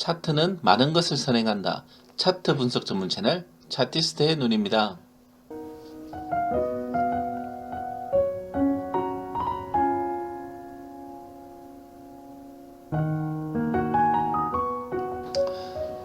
차트는 많은 것을 선행한다. 차트 분석 전문 채널 차티스트의 눈입니다.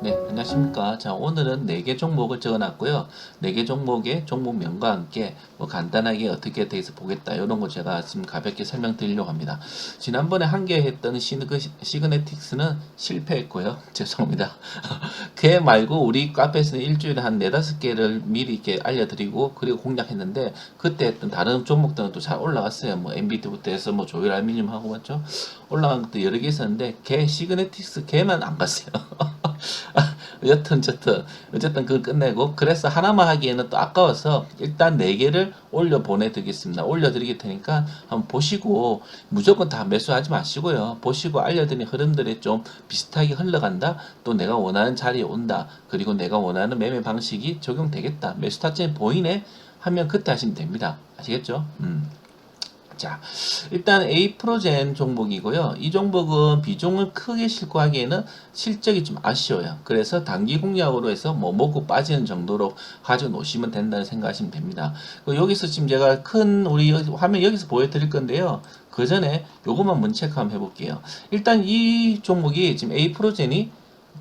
네, 안녕하십니까. 자, 오늘은 4개 종목을 적어 놨고요. 4개 종목의 종목명과 함께 뭐 간단하게 어떻게 돼서 보겠다. 이런 거 제가 지금 가볍게 설명드리려고 합니다. 지난번에 한 개 했던 시그, 시그네틱스는 실패했고요. 죄송합니다. 걔 말고 우리 카페에서는 일주일에 한 4, 5개를 미리 이렇게 알려드리고 그리고 공략했는데 그때 했던 다른 종목들은 또 잘 올라갔어요. 뭐 엔비디부터 해서 뭐 조일 알미늄 하고 맞죠? 올라간 것도 여러 개 있었는데 걔 시그네틱스 걔만 안 갔어요. 여튼 저튼 어쨌든 그걸 끝내고 그래서 하나만 하기에는 또 아까워서 일단 네 개를 올려 보내드리겠습니다. 올려드리게 테니까 한번 보시고 무조건 다 매수하지 마시고요. 보시고 알려드린 흐름들이 좀 비슷하게 흘러간다. 또 내가 원하는 자리에 온다. 그리고 내가 원하는 매매 방식이 적용되겠다. 매수 타점이 보이네 하면 그때 하시면 됩니다. 아시겠죠? 음. 자, 일단 A 프로젠 종목이고요. 이 종목은 비중을 크게 싣고 하기에는 실적이 좀 아쉬워요. 그래서 단기 공략으로 해서 뭐 먹고 빠지는 정도로 가져 놓으시면 된다는 생각하시면 됩니다. 그 여기서 지금 제가 큰 우리 화면 여기서 보여드릴 건데요. 그 전에 요것만 먼저 체크 한번 해볼게요. 일단 이 종목이 지금 A 프로젠이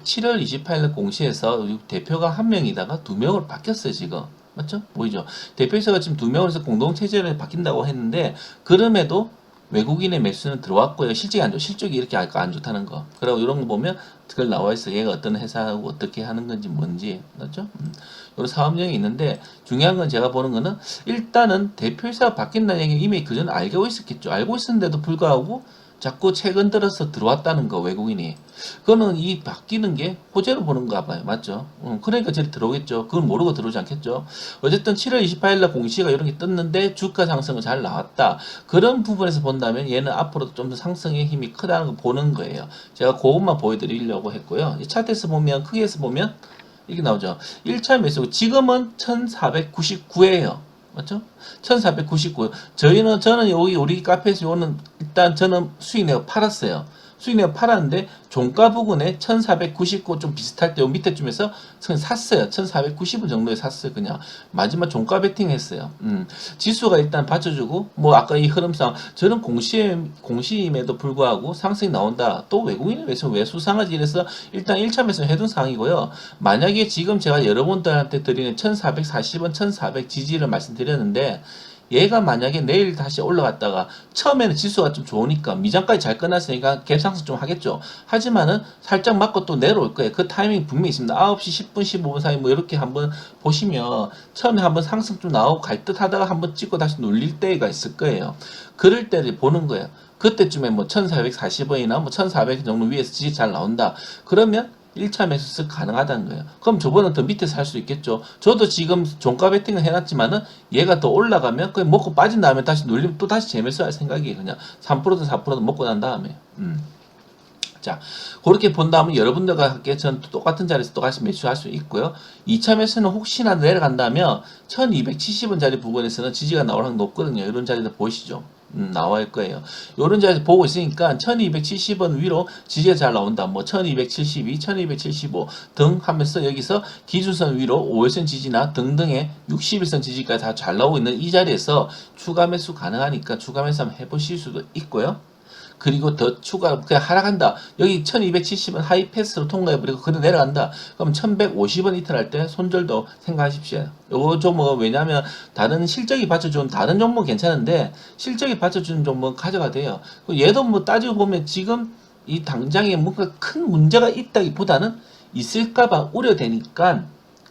7월 28일 공시에서 대표가 한 명이다가 두 명으로 바뀌었어요, 지금. 맞죠? 보이죠? 대표이사가 지금 두 명으로서 공동체제를 바뀐다고 했는데, 그럼에도 외국인의 매수는 들어왔고요. 실적이 안 좋아. 실적이 이렇게 아까 안 좋다는 거. 그리고 이런 거 보면 그걸 나와 있어. 얘가 어떤 회사하고 어떻게 하는 건지 뭔지. 맞죠? 음. 이런 사업령이 있는데, 중요한 건 제가 보는 거는, 일단은 대표이사가 바뀐다는 얘기는 이미 그전 알고 있었겠죠. 알고 있었는데도 불구하고, 자꾸 최근 들어서 들어왔다는 거 외국인이. 그거는 이 바뀌는 게 호재로 보는가 봐요. 맞죠? 음, 그러니까 저리 들어오겠죠. 그걸 모르고 들어오지 않겠죠. 어쨌든 7월 28일날 공시가 이렇게 떴는데 주가 상승은 잘 나왔다. 그런 부분에서 본다면 얘는 앞으로 좀더 상승의 힘이 크다는 걸 보는 거예요. 제가 그것만 보여드리려고 했고요. 이 차트에서 보면 크게에서 보면 이게 나오죠. 1차 매수 지금은 1499예요 맞죠? 1499. 저희는, 저는 여기 우리 카페에서 요는 일단 저는 수익 내어 팔았어요. 수익 내어 팔았는데 종가 부근에 1499 좀 비슷할 때 요 밑에쯤에서 샀어요. 1490원 정도에 샀어요. 그냥 마지막 종가 베팅 했어요. 음. 지수가 일단 받쳐주고 뭐 아까 이 흐름상 저는 공시 공시임에도 불구하고 상승이 나온다. 또 외국인이 왜서 왜 수상하지 이래서 일단 1차 매수 해둔 상황이고요. 만약에 지금 제가 여러분들한테 드리는 1440원, 1400 지지를 말씀드렸는데 얘가 만약에 내일 다시 올라갔다가 처음에는 지수가 좀 좋으니까 미장까지 잘 끝났으니까 갭상승 좀 하겠죠. 하지만은 살짝 맞고 또 내려올 거예요. 그 타이밍 분명히 있습니다. 9시 10분, 15분 사이 뭐 이렇게 한번 보시면 처음에 한번 상승 좀 나오고 갈 듯 하다가 한번 찍고 다시 눌릴 때가 있을 거예요. 그럴 때를 보는 거예요. 그때쯤에 뭐 1440원이나 뭐 1400 정도 위에서 지지 잘 나온다. 그러면 1차 매수 가능하다는 거예요. 그럼 저번은 더 밑에서 할 수 있겠죠. 저도 지금 종가 베팅을 해놨지만은 얘가 더 올라가면 그냥 먹고 빠진 다음에 다시 눌리면 또 다시 재매수 할 생각이에요. 그냥 3%든 4%든 먹고 난 다음에. 음. 자, 그렇게 본다면 여러분들과 함께 전 똑같은 자리에서 똑같이 매수할 수 있고요. 2차 매수는 혹시나 내려간다면 1270원짜리 부분에서는 지지가 나올 확률 높거든요. 이런 자리도 보이시죠? 음, 나와 있을 거예요. 요런 자리에서 보고 있으니까 1270원 위로 지지가 잘 나온다. 뭐 1272, 1275 등 하면서 여기서 기준선 위로 5일선 지지나 등등의 60일선 지지까지 다 잘 나오고 있는 이 자리에서 추가 매수 가능하니까 추가 매수 한번 해보실 수도 있고요. 그리고 더 추가 그냥 하락한다. 여기 1270원 하이 패스로 통과해 버리고 그대로 내려간다. 그럼 1150원 이탈할 때 손절도 생각하십시오. 요거 종목은 왜냐면 다른 실적이 받쳐준 다른 종목 괜찮은데 실적이 받쳐주는 종목은 가져가 돼요. 그 얘도 뭐 따지고 보면 지금 이 당장에 뭔가 큰 문제가 있다기보다는 있을까봐 우려되니까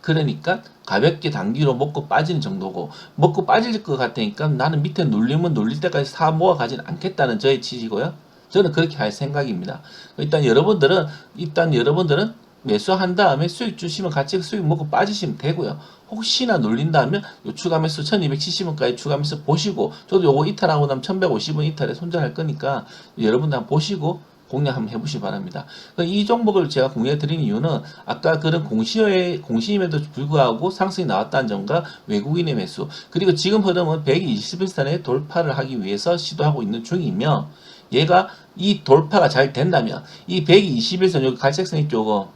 그러니까 가볍게 단기로 먹고 빠지는 정도고 먹고 빠질 것 같으니까 나는 밑에 눌리면 눌릴 때까지 사 모아 가지는 않겠다는 저의 취지고요. 저는 그렇게 할 생각입니다. 일단 여러분들은 일단 여러분들은 매수한 다음에 수익 주시면 같이 수익 먹고 빠지시면 되고요. 혹시나 눌린다면 요 추가 매수 1270원까지 추가 매수 보시고 저도 요거 이탈하고 나면 1150원 이탈에 손절할 거니까 여러분들 한번 보시고 공략 한번 해보시기 바랍니다. 이 종목을 제가 공유해 드리는 이유는 아까 그런 공시에, 공시임에도 불구하고 상승이 나왔다는 점과 외국인의 매수 그리고 지금 흐름은 121선에 돌파를 하기 위해서 시도하고 있는 중이며 얘가 이 돌파가 잘 된다면 이 121선 여기 갈색선 있죠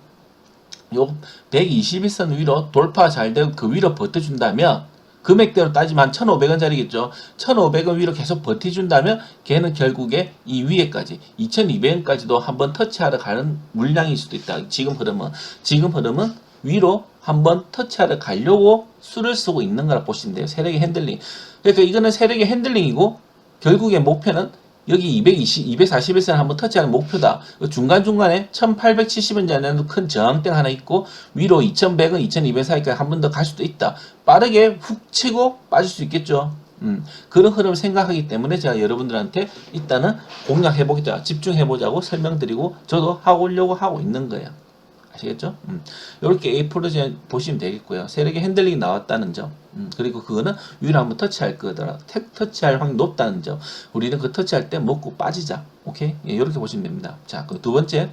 요 121선 위로 돌파 잘 되고 그 위로 버텨준다면 금액대로 따지면 한 1,500원짜리겠죠. 1,500원 위로 계속 버텨준다면 걔는 결국에 이 위에까지 2,200원까지도 한번 터치하러 가는 물량일 수도 있다. 지금 흐름은 지금 흐름은 위로 한번 터치하러 가려고 수를 쓰고 있는 거라 보시면 돼요. 세력의 핸들링. 그러니까 이거는 세력의 핸들링이고 결국의 목표는 여기 220, 241선 한번 터치하는 목표다. 그 중간중간에 1870원짜리는 큰 저항대 하나 있고 위로 2100원, 2200 사이까지 한 번 더 갈 수도 있다. 빠르게 훅 치고 빠질 수 있겠죠. 음, 그런 흐름을 생각하기 때문에 제가 여러분들한테 일단은 공략해보자, 집중해보자고 설명드리고 저도 하려고 하고 있는 거예요. 아시겠죠? 음. 이렇게 A 프로젝트 보시면 되겠고요. 세력의 핸들링이 나왔다는 점. 음, 그리고 그거는 위로 한번 터치할 거더라. 택 터치할 확률이 높다는 점. 우리는 그 터치할 때 먹고 빠지자. 오케이? 예, 이렇게 보시면 됩니다. 자, 그 두 번째.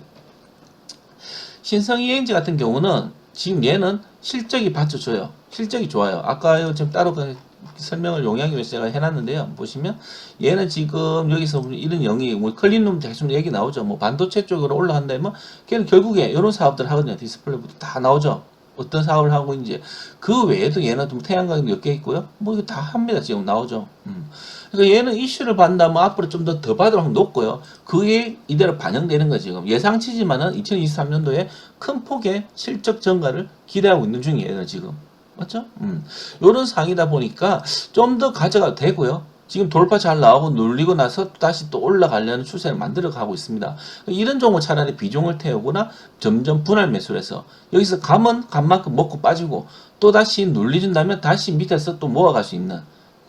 신성 ENG 같은 경우는 지금 얘는 실적이 받쳐줘요. 실적이 좋아요. 아까 지금 따로 그 설명을 용이하기 위해서 제가 해놨는데요. 보시면 얘는 지금 여기서 이런 영이 뭐 클린룸 계속 얘기 나오죠. 뭐 반도체 쪽으로 올라간다면 걔는 결국에 이런 사업들 하거든요. 디스플레이부터 다 나오죠. 어떤 사업을 하고 이제 그 외에도 얘는 좀 태양광이 몇개 있고요. 뭐 이거 다 합니다. 지금 나오죠. 음. 그러니까 얘는 이슈를 받는다면 앞으로 좀 더더 확률 높고요. 그게 이대로 반영되는 거죠. 지금 예상치지만은 2023년도에 큰 폭의 실적 증가를 기대하고 있는 중이에요. 지금 맞죠? 음. 요런 상이다 보니까 좀 더 가져가도 되고요. 지금 돌파 잘 나오고 눌리고 나서 다시 또 올라가려는 추세를 만들어 가고 있습니다. 이런 종목 차라리 비중을 태우거나 점점 분할 매수를 해서 여기서 감은 감만큼 먹고 빠지고 또 다시 눌리준다면 다시 밑에서 또 모아갈 수 있는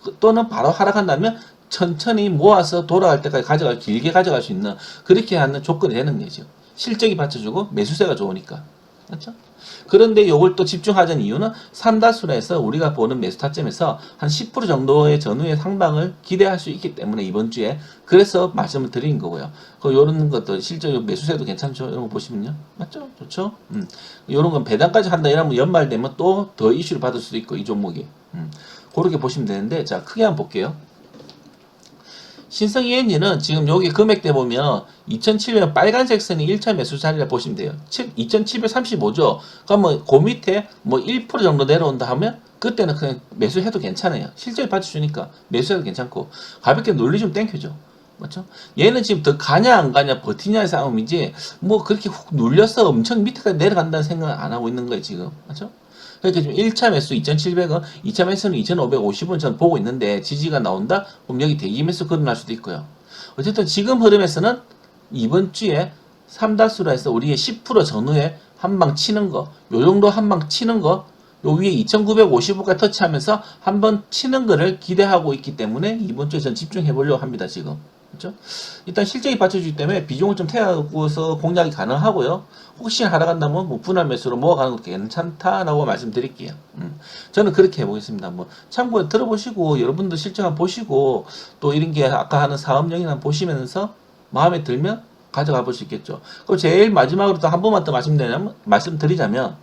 그- 또는 바로 하락한다면 천천히 모아서 돌아갈 때까지 가져갈 길게 가져갈 수 있는 그렇게 하는 조건이 되는 거죠. 실적이 받쳐주고 매수세가 좋으니까. 맞죠? 그런데 요걸 또 집중하자는 이유는 산다수라해서 우리가 보는 매수 타점에서 한 10% 정도의 전후의 상방을 기대할 수 있기 때문에 이번 주에 그래서 말씀을 드린 거고요. 그 요런 것도 실제 매수세도 괜찮죠. 이런 거 보시면요. 맞죠? 좋죠? 음. 요런 건 배당까지 한다 이러면 연말 되면 또 더 이슈를 받을 수도 있고 이 종목이. 음. 그렇게 보시면 되는데 자, 크게 한번 볼게요. 신성 ENG는 지금 여기 금액대 보면 2,700 빨간색 선이 1차 매수 자리라 보시면 돼요. 2,735죠. 그러면 그 밑에 뭐 1% 정도 내려온다 하면 그때는 그냥 매수해도 괜찮아요. 실적이 받쳐주니까 매수해도 괜찮고 가볍게 논리 좀 땡겨죠. 맞죠? 얘는 지금 더 가냐 안 가냐 버티냐의 싸움이지 뭐 그렇게 훅 눌려서 엄청 밑에까지 내려간다는 생각을 안 하고 있는 거예요 지금 맞죠? 그러니까 지금 1차 매수 2,700원, 2차 매수는 2,550원 전 보고 있는데 지지가 나온다? 그럼 여기 대기 매수 거론할 수도 있고요. 어쨌든 지금 흐름에서는 이번 주에 3다수라 해서 우리의 10% 전후에 한 방 치는 거, 요 정도 한 방 치는 거, 요 위에 2,955까지 터치하면서 한 번 치는 거를 기대하고 있기 때문에 이번 주에 전 집중해 보려고 합니다, 지금. 그렇죠? 일단 실적이 받쳐주기 때문에 비중을 좀 태워서 공략이 가능하고요. 혹시 하락한다면 뭐 분할 매수로 모아가는 것도 괜찮다라고 말씀드릴게요. 음. 저는 그렇게 해보겠습니다. 뭐 참고에 들어보시고 여러분도 실적 한번 보시고 또 이런 게 아까 하는 사업령이나 한번 보시면서 마음에 들면 가져가 볼 수 있겠죠. 그리고 제일 마지막으로 또 한 번만 더 말씀드리자면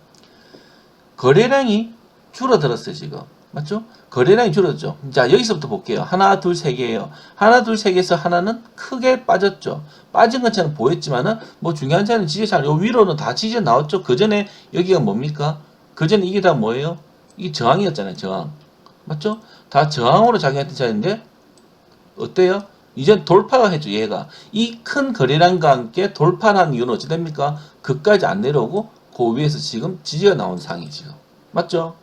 거래량이 줄어들었어요 지금 맞죠? 거래량이 줄어들죠. 자 여기서부터 볼게요. 하나 둘 세 개예요. 하나 둘 세 개에서 하나는 크게 빠졌죠. 빠진 것처럼 보였지만은 뭐 중요한 차는 지지차 요 위로는 다 지지 나왔죠. 그 전에 여기가 뭡니까? 그 전에 이게 다 뭐예요? 이게 저항이었잖아요. 저항 맞죠? 다 저항으로 작용했던 차인데 어때요? 이젠 돌파가 했죠, 얘가. 이 큰 거래량과 함께 돌파를 한 이유는 어찌 됩니까? 그까지 안 내려오고, 그 위에서 지금 지지가 나온 상이 지금. 맞죠?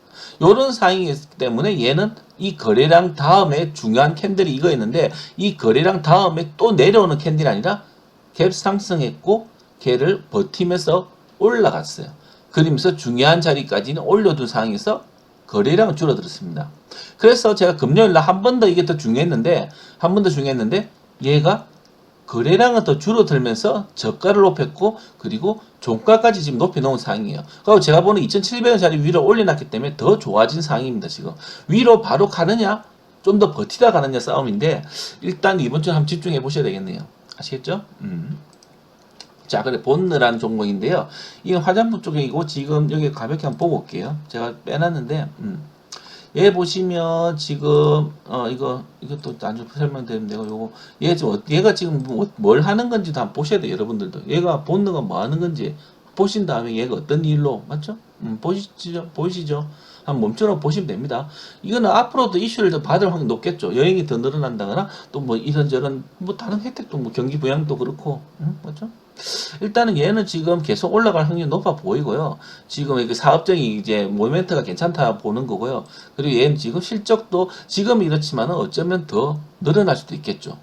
요런 상이기 때문에 얘는 이 거래량 다음에 중요한 캔들이 이거였는데, 이 거래량 다음에 또 내려오는 캔들이 아니라 갭 상승했고, 걔를 버티면서 올라갔어요. 그러면서 중요한 자리까지는 올려둔 상황에서 거래량은 줄어들었습니다. 그래서 제가 금요일 날 한 번 더 이게 더 중요했는데 한 번 더 중요했는데 얘가 거래량은 더 줄어들면서 저가를 높였고 그리고 종가까지 지금 높여 놓은 상황이에요. 그리고 제가 보는 2,700원짜리 위로 올려놨기 때문에 더 좋아진 상황입니다. 지금 위로 바로 가느냐 좀 더 버티다 가느냐 싸움인데 일단 이번 주에 한번 집중해 보셔야 되겠네요. 아시겠죠? 음. 자, 그래 본느라는 종목인데요. 이건 화장품 쪽이고 지금 여기 가볍게 한번 보고 올게요. 제가 빼놨는데 음. 얘 보시면 지금 어 이거 이것도 아주 설명드리는데요. 요거 얘 지금 어- 얘가 지금 뭐- 뭘 하는 건지도 한번 보셔야 돼요, 여러분들도. 얘가 본능은 뭐 하는 건지 보신 다음에 얘가 어떤 일로 맞죠? 음, 보시죠, 보이시죠? 한번 멈춰놓고 보시면 됩니다. 이거는 앞으로도 이슈를 더 받을 확률이 높겠죠. 여행이 더 늘어난다거나 또 뭐 이런저런 뭐 다른 혜택도 뭐 경기 부양도 그렇고 음, 맞죠? 일단은 얘는 지금 계속 올라갈 확률이 높아 보이고요. 지금 이게 사업적인 이제 모멘트가 괜찮다 보는 거고요. 그리고 얘는 지금 실적도 지금 이렇지만은 어쩌면 더 늘어날 수도 있겠죠.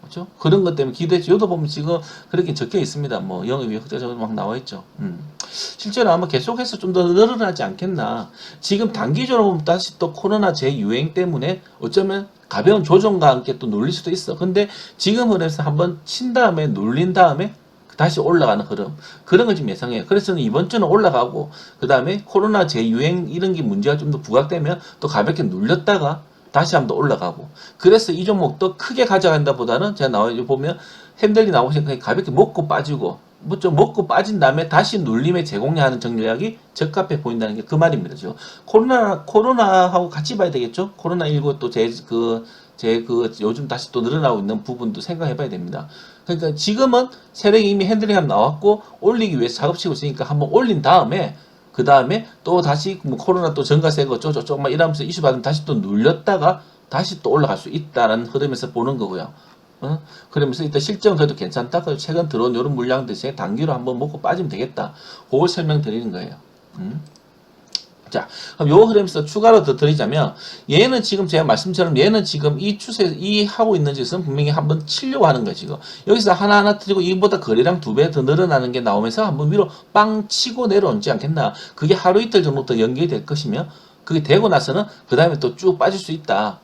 그렇죠? 그런 것 때문에 기대치 요도 보면 지금 그렇게 적혀 있습니다. 뭐 영업이 흑자적으로 막 나와 있죠. 음. 실제로 아마 계속해서 좀 더 늘어나지 않겠나. 지금 단기적으로 보면 다시 또 코로나 재유행 때문에 어쩌면 가벼운 조정과 함께 또 눌릴 수도 있어. 근데 지금 흐름에서 한번 친 다음에 눌린 다음에 다시 올라가는 흐름 그런 걸 지금 예상해요. 그래서 이번 주는 올라가고 그 다음에 코로나 재유행 이런 게 문제가 좀 더 부각되면 또 가볍게 눌렸다가 다시 한번 더 올라가고 그래서 이 종목도 크게 가져간다 보다는 제가 나와 보면 핸들이 나오시니까 가볍게 먹고 빠지고 뭐 좀 먹고 빠진 다음에 다시 눌림에 제공하는 전략이 적합해 보인다는 게 그 말입니다. 지금 코로나 코로나하고 같이 봐야 되겠죠. 코로나 19 또 제 그 제 그 요즘 다시 또 늘어나고 있는 부분도 생각해 봐야 됩니다. 그러니까 지금은 세력이 이미 핸들링 하면 나왔고 올리기 위해서 작업치고 있으니까 한번 올린 다음에 그 다음에 또 다시 뭐 코로나 또 전가세고 어쩌고저쩌고 막 이러면서 이슈 받으면 다시 또 눌렸다가 다시 또 올라갈 수 있다는 흐름에서 보는 거고요. 어? 그러면서 일단 실적은 그래도 괜찮다. 그리고 최근 들어온 이런 물량 대신에 단기로 한번 먹고 빠지면 되겠다. 그걸 설명드리는 거예요. 음? 자, 그럼 요 흐름에서 추가로 더 드리자면 얘는 지금 제가 말씀처럼 얘는 지금 이 추세 이 하고 있는 짓은 분명히 한번 치려고 하는 거예요 지금 여기서 하나하나 틀리고 이보다 거래량 두 배 더 늘어나는 게 나오면서 한번 위로 빵 치고 내려오지 않겠나 그게 하루 이틀 정도 더 연결이 될 것이며 그게 되고 나서는 그 다음에 또 쭉 빠질 수 있다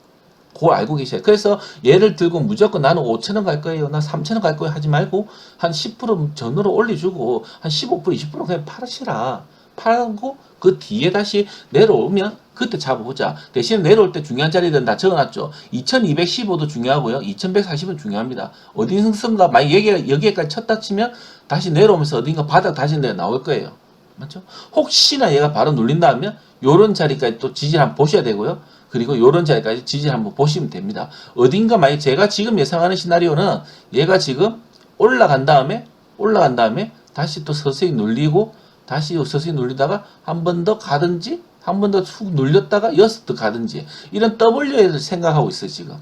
그걸 알고 계셔요. 그래서 얘를 들고 무조건 나는 5천원 갈 거예요. 나 3천원 갈 거예요. 하지 말고 한 10% 전으로 올려주고 한 15% 20% 그냥 팔으시라. 팔고 그 뒤에 다시 내려오면 그때 잡아보자. 대신 내려올 때 중요한 자리들은 다 적어놨죠. 2215도 중요하고요. 2140은 중요합니다. 어디선가 만약 여기, 여기까지 쳤다 치면 다시 내려오면서 어딘가 바닥 다시 내려 나올 거예요. 맞죠? 혹시나 얘가 바로 눌린다면 요런 자리까지 또 지지를 한번 보셔야 되고요. 그리고 요런 자리까지 지지를 한번 보시면 됩니다. 어딘가 만약 제가 지금 예상하는 시나리오는 얘가 지금 올라간 다음에 올라간 다음에 다시 또 서서히 눌리고 다시 서서히 눌리다가 한 번 더 가든지 한 번더훅 눌렸다가 여섯 더 가든지 이런 W를 생각하고 있어요 지금.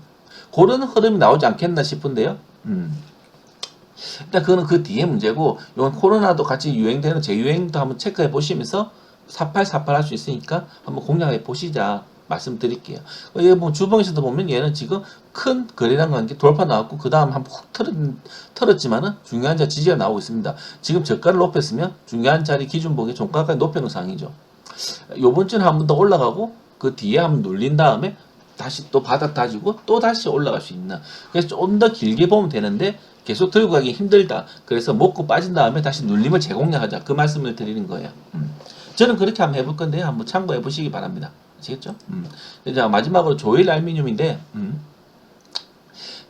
그런 흐름이 나오지 않겠나 싶은데요. 음. 일단 그거는 그 뒤에 문제고 이건 코로나도 같이 유행되는 재유행도 한번 체크해 보시면서 4848 할 수 있으니까 한번 공략해 보시자 말씀드릴게요. 여기 보면 주봉에서도 보면 얘는 지금 큰 거래량 관계 돌파 나왔고 그 다음 한번 틀었지만은 중요한 자리 지지가 나오고 있습니다. 지금 저가를 높였으면 중요한 자리 기준봉의 종가까지 높여놓은 상황이죠. 요번 주는 한 번 더 올라가고 그 뒤에 한번 눌린 다음에 다시 또 바닥 다지고 또 다시 올라갈 수 있는 그래서 좀 더 길게 보면 되는데 계속 들고 가기 힘들다 그래서 먹고 빠진 다음에 다시 눌림을 재공략하자 그 말씀을 드리는 거예요 음. 저는 그렇게 한번 해볼 건데요 한번 참고해 보시기 바랍니다 아시겠죠? 음. 자 마지막으로 조일 알미늄인데 음.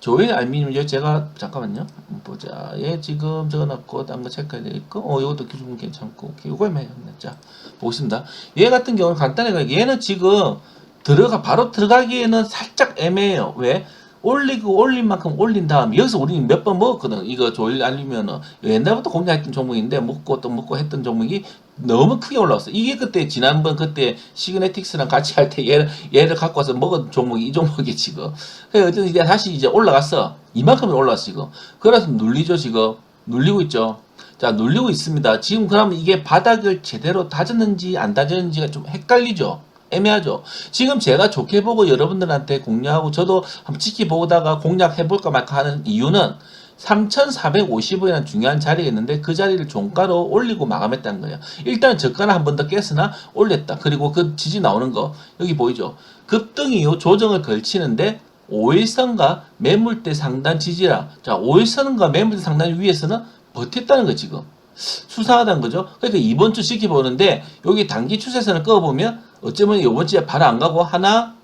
조일 알미늄 제가 잠깐만요. 음, 보자. 얘 지금 적어놨고 딴거 체크해야 되겠고 어 이것도 기준 괜찮고 오케이. 이거만 해요 자 보겠습니다. 얘 같은 경우는 간단하게 얘는 지금 들어가 바로 들어가기에는 살짝 애매해요. 왜 올리고 올린 만큼 올린 다음 여기서 우리는 몇 번 먹었거든. 이거 조일 알리면은 옛날부터 공략했던 종목인데 먹고 또 먹고 했던 종목이 너무 크게 올라왔어. 이게 그때 지난번 그때 시그네틱스랑 같이 할 때 얘를 얘를 갖고 와서 먹은 종목이 이 종목이 지금. 그래서 어쨌든 이제 다시 이제 올라갔어. 이만큼이 올라왔어 지금. 그래서 눌리죠 지금. 눌리고 있죠. 자 눌리고 있습니다. 지금 그러면 이게 바닥을 제대로 다졌는지 안 다졌는지가 좀 헷갈리죠 애매하죠. 지금 제가 좋게 보고 여러분들한테 공략하고 저도 한번 지켜보다가 공략해볼까 말까 하는 이유는 3,450원이라는 중요한 자리가 있는데 그 자리를 종가로 올리고 마감했다는 거예요. 일단 저가는 한 번 더 깼으나 올렸다. 그리고 그 지지 나오는 거 여기 보이죠? 급등 이후 조정을 걸치는데 5일선과 매물대 상단 지지라. 자, 5일선과 매물대 상단 위에서는 버텼다는 거 지금. 수상하다는 거죠. 그러니까 이번 주 지켜보는데 여기 단기 추세선을 꺼보면 어쩌면 이번 주에 바로 안 가고 하나,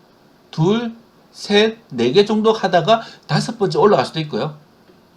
둘, 셋, 네 개 정도 하다가 다섯 번째 올라갈 수도 있고요.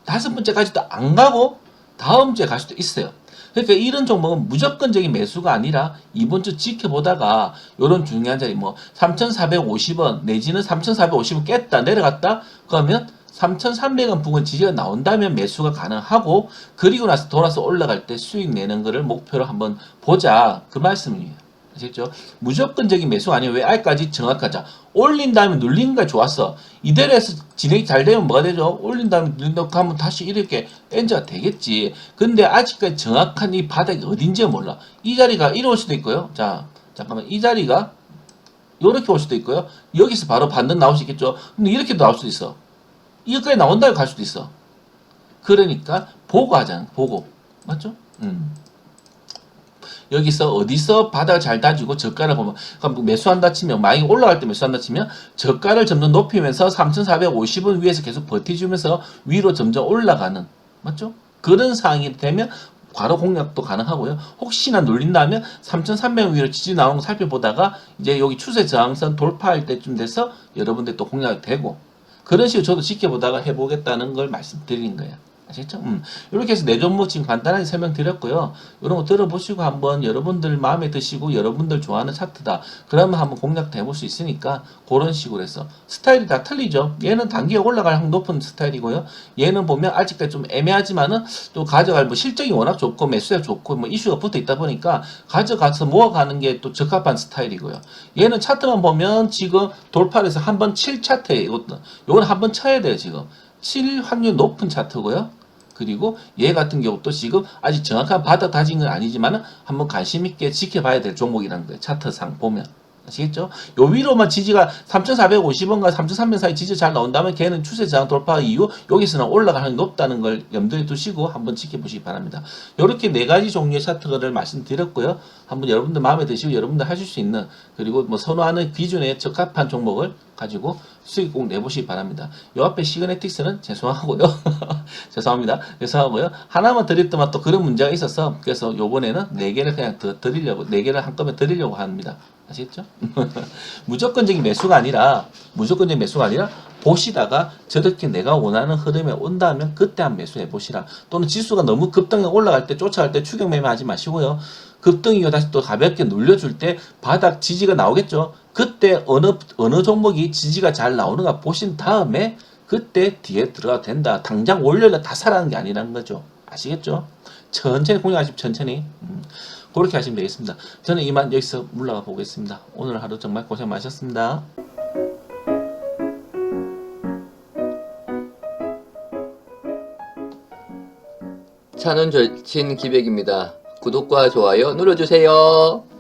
다섯 번째까지도 안 가고 다음 주에 갈 수도 있어요. 그러니까 이런 종목은 무조건적인 매수가 아니라 이번 주 지켜보다가 이런 중요한 자리 뭐 3,450원 내지는 3,450원 깼다 내려갔다 그러면 3,300원 부근 지지가 나온다면 매수가 가능하고 그리고 나서 돌아서 올라갈 때 수익 내는 거를 목표로 한번 보자 그 말씀이에요. 아시겠죠? 무조건적인 매수가 아니에요. 왜 알까지 정확하자. 올린 다음에 눌리는 게 좋았어. 이대로 해서 진행이 잘 되면 뭐가 되죠? 올린 다음에 눌린다고 하면 다시 이렇게 엔저가 되겠지. 근데 아직까지 정확한 이 바닥이 어딘지 몰라. 이 자리가 올 수도 있고요. 자, 잠깐만. 이 자리가 이렇게 올 수도 있고요. 여기서 바로 반등 나올 수 있겠죠. 근데 이렇게도 나올 수도 있어. 이거까지 나온 다음에 갈 수도 있어. 그러니까 보고 하잖아. 보고. 맞죠? 음. 여기서 어디서 바닥을 잘 다지고 저가를 보면 그러니까 매수한다 치면 만약에 올라갈 때 매수한다 치면 저가를 점점 높이면서 3,450원 위에서 계속 버티주면서 위로 점점 올라가는 맞죠? 그런 상황이 되면 바로 공략도 가능하고요. 혹시나 눌린다면 3,300원 위로 지지 나오는 거 살펴보다가 이제 여기 추세 저항선 돌파할 때쯤 돼서 여러분들 또 공략이 되고 그런 식으로 저도 지켜보다가 해보겠다는 걸 말씀드린 거예요. 아시겠죠? 음. 이렇게 해서 네 종목 지금 간단하게 설명드렸고요. 이런 거 들어보시고 한번 여러분들 마음에 드시고 여러분들 좋아하는 차트다. 그러면 한번 공략도 해볼 수 있으니까 그런 식으로 해서 스타일이 다 틀리죠. 얘는 단기에 올라갈 확률 높은 스타일이고요. 얘는 보면 아직까지 좀 애매하지만은 또 가져갈 뭐 실적이 워낙 좋고 매수가 좋고 뭐 이슈가 붙어 있다 보니까 가져가서 모아가는 게 또 적합한 스타일이고요. 얘는 차트만 보면 지금 돌파해서 한번 7차트에 이것도 요건 한번 쳐야 돼요 지금. 7 확률 높은 차트고요. 그리고 얘 같은 경우도 지금 아직 정확한 바닥 다진 건 아니지만 한번 관심 있게 지켜봐야 될 종목이라는 거예요. 차트상 보면. 아시겠죠? 요 위로만 지지가 3,450원과 3,300원 사이 지지 잘 나온다면 걔는 추세 저항 돌파 이후 여기서는 올라가는 게 높다는 걸 염두에 두시고 한번 지켜보시기 바랍니다. 이렇게 네 가지 종류의 차트를 말씀드렸고요. 한번 여러분들 마음에 드시고 여러분들 하실 수 있는 그리고 뭐 선호하는 기준에 적합한 종목을 가지고 수익 꼭 내보시기 바랍니다. 요 앞에 시그네틱스는 죄송하고요. 죄송합니다. 죄송하고요. 하나만 드렸더만 또 그런 문제가 있어서 그래서 요번에는 네 개를 그냥 더 드리려고 네 개를 한꺼번에 드리려고 합니다. 아시겠죠? 무조건적인 매수가 아니라 무조건적인 매수가 아니라 보시다가 저렇게 내가 원하는 흐름에 온다면 그때 한 매수해 보시라. 또는 지수가 너무 급등에 올라갈 때 쫓아갈 때 추격 매매하지 마시고요. 급등이고 다시 또 가볍게 눌려줄 때 바닥 지지가 나오겠죠. 그때 어느 어느 종목이 지지가 잘 나오는가 보신 다음에 그때 뒤에 들어가 된다. 당장 월요일에 다 사라는 게 아니라는 거죠. 아시겠죠? 천천히 공략하시면 천천히. 음, 그렇게 하시면 되겠습니다. 저는 이만 여기서 물러가 보겠습니다. 오늘 하루 정말 고생 많으셨습니다. 차는 절친 기백입니다. 구독과 좋아요 눌러주세요.